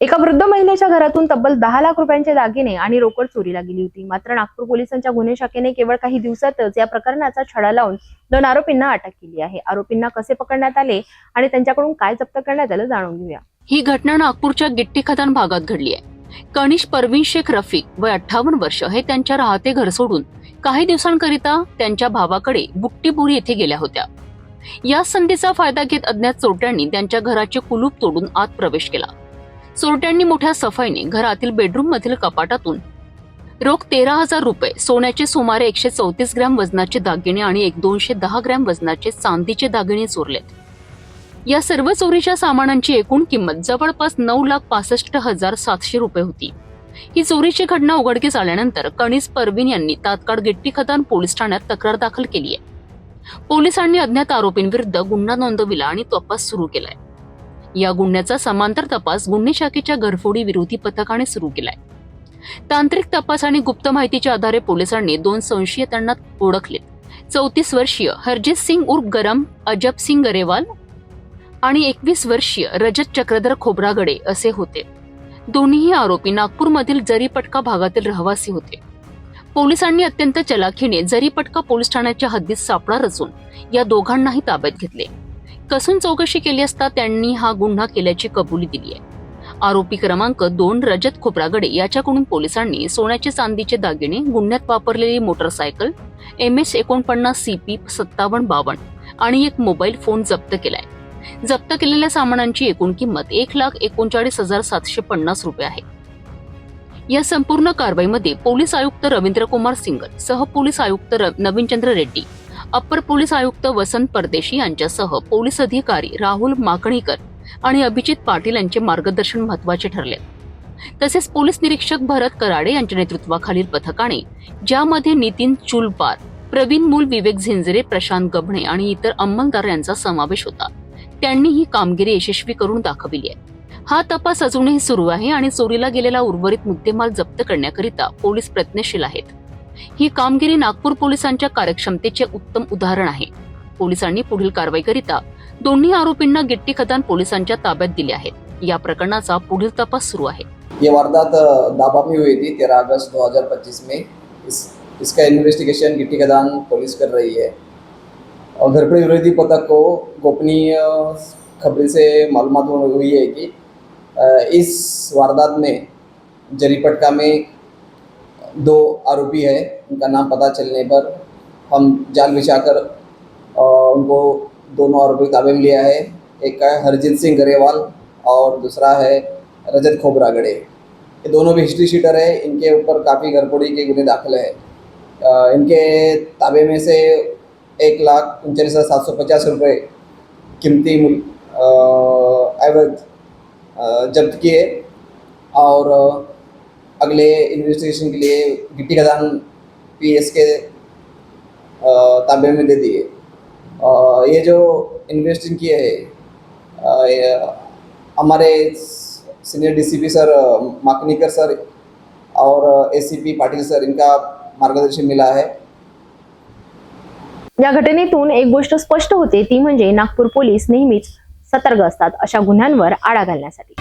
एका वृद्ध महिलेच्या घरातून तब्बल दहा लाख रुपयांचे दागिने आणि रोकड चोरीला गेली होती. मात्र नागपूर पोलिसांच्या गुन्हे शाखेने केवळ काही दिवसातच या प्रकरणाचा छडा लावून दोन आरोपींना अटक केली आहे. आरोपींना कसे पकडण्यात आले आणि त्यांच्याकडून काय जप्त करण्यात आलं जाणून घेऊया. ही घटना नागपूरच्या गिट्टी खदान भागात घडली आहे. कनिष परवीन शेख रफिक वय अठ्ठावन्न वर्ष हे त्यांच्या राहते घर सोडून काही दिवसांकरिता त्यांच्या भावाकडे बुट्टीपुरी येथे गेल्या होत्या. या संधीचा फायदा घेत अज्ञात चोरट्यांनी त्यांच्या घराचे कुलूप तोडून आत प्रवेश केला. चोरट्यांनी मोठ्या सफाईने घरातील बेडरूम मधील कपाटातून रोख तेरा हजार रुपये सोन्याचे सुमारे एकशे चौतीस ग्रॅम वजनाचे दागिने आणि एक दोनशे दहा ग्रॅम वजनाचे चांदीचे दागिने चोरलेत. या सर्व चोरीच्या सामानांची एकूण किंमत जवळपास नऊ लाख पासष्ट हजार सातशे रुपये होती. ही चोरीची घटना उघडकीस आल्यानंतर कणीस परवीन यांनी तात्काळ गिट्टी खदान पोलीस ठाण्यात तक्रार दाखल केली आहे. पोलिसांनी अज्ञात आरोपींविरुद्ध गुन्हा नोंदविला आणि तपास सुरू केलाय. या गुन्ह्याचा समांतर तपास गुन्हे शाखेच्या घरफोडी विरोधी पथकाने सुरू केलाय. तांत्रिक तपास आणि गुप्त माहितीच्या आधारे पोलिसांनी दोन संशयितांना ओळखले. चौतीस वर्षीय हरजित सिंग उर्फ गरम अजब सिंग गरेवाल आणि एकवीस वर्षीय रजत चक्रधर खोब्रागडे असे होते. दोन्हीही आरोपी नागपूरमधील जरीपटका भागातील रहिवासी होते. पोलिसांनी अत्यंत चलाखीने जरीपटका पोलीस ठाण्याच्या हद्दीत सापळा रचून या दोघांनाही ताब्यात घेतले. कसून चौकशी केली असता त्यांनी हा गुन्हा केल्याची कबुली दिली आहे. आरोपी क्रमांक दोन रजत खोब्रागडे याच्याकडून पोलिसांनी सोन्याचे चांदीचे दागिने गुन्ह्यात वापरलेली मोटरसायकल एम एस एकोणपन्नास सी पी सत्तावन्न बावन्न आणि एक मोबाईल फोन जप्त केलाय. जप्त केलेल्या सामानांची एकूण किंमत एक लाख एकोणचाळीस हजार सातशे पन्नास रुपये आहे. या संपूर्ण कारवाईमध्ये पोलीस आयुक्त रवींद्र कुमार सिंगल सह पोलीस आयुक्त र- नवीनचंद्र रेड्डी अप्पर पोलीस आयुक्त वसंत परदेशी यांच्यासह पोलीस अधिकारी राहुल माकणीकर आणि अभिजित पाटील यांचे मार्गदर्शन महत्त्वाचे ठरले. तसेच पोलीस निरीक्षक भरत कराडे यांच्या नेतृत्वाखालील पथकाने ज्यामध्ये नितीन चुलपार प्रवीण मूल विवेक झिंजरे प्रशांत गभणे आणि इतर अंमलदार यांचा समावेश होता त्यांनी ही कामगिरी यशस्वी करून दाखविली आहे. हा तपास अजूनही सुरू आहे आणि चोरीला गेलेला उर्वरित मुद्देमाल जप्त करण्याकरिता पोलीस प्रयत्नशील आहेत. ही कामगिरी नागपूर पोलिसांच्या कार्यक्षमतेचे उत्तम उदाहरण आहे. पोलिसांनी पुढील कारवाईकरिता दोन्ही आरोपींना गिट्टी खदान पोलिसांच्या ताब्यात दिले आहेत या प्रकरणाचा पुढील तपास सुरू आहे. ये वारदात अ, दाबा में हुई थी तेरह अगस्त 2025 में. इस इसका इन्वेस्टिगेशन गिट्टी खदान पुलिस कर रही है. और घरपड़े विरोधी पथक को गोपनीय खबरें से मालूम हुई है कि इस वारदात में जरीपटका में दो आरोपी है, उनका नाम पता चलने पर हम जाल बिछाकर उनको दोनों आरोपी ताबे में लिया है। एक का है हरजीत सिंह गरेवाल और दूसरा है रजत खोबरागड़े। ये दोनों भी हिस्ट्री शीटर है, इनके ऊपर काफ़ी घरपोड़ी के गुने दाखिल है। इनके ताबे में से एक लाख उनचालीस हज़ार सात सौ पचास रुपये कीमती अवैध जब्त किए और अगले इन्वेस्टिगेशन के लिए गिट्टी खदान पी एस के अ, ताबे में दे दिए। ये जो इन्वेस्टिंग किए है हमारे सीनियर डीसीपी सर अ, माकनीकर सर और एसीपी पाटिल सर इनका मार्गदर्शन मिला है। या घटनेतून एक गोष्ट स्पष्ट होते ती म्हणजे नागपूर पोलीस नेहमीच सतर्क असतात अशा गुन्ह्यांवर आळा घालण्यासाठी.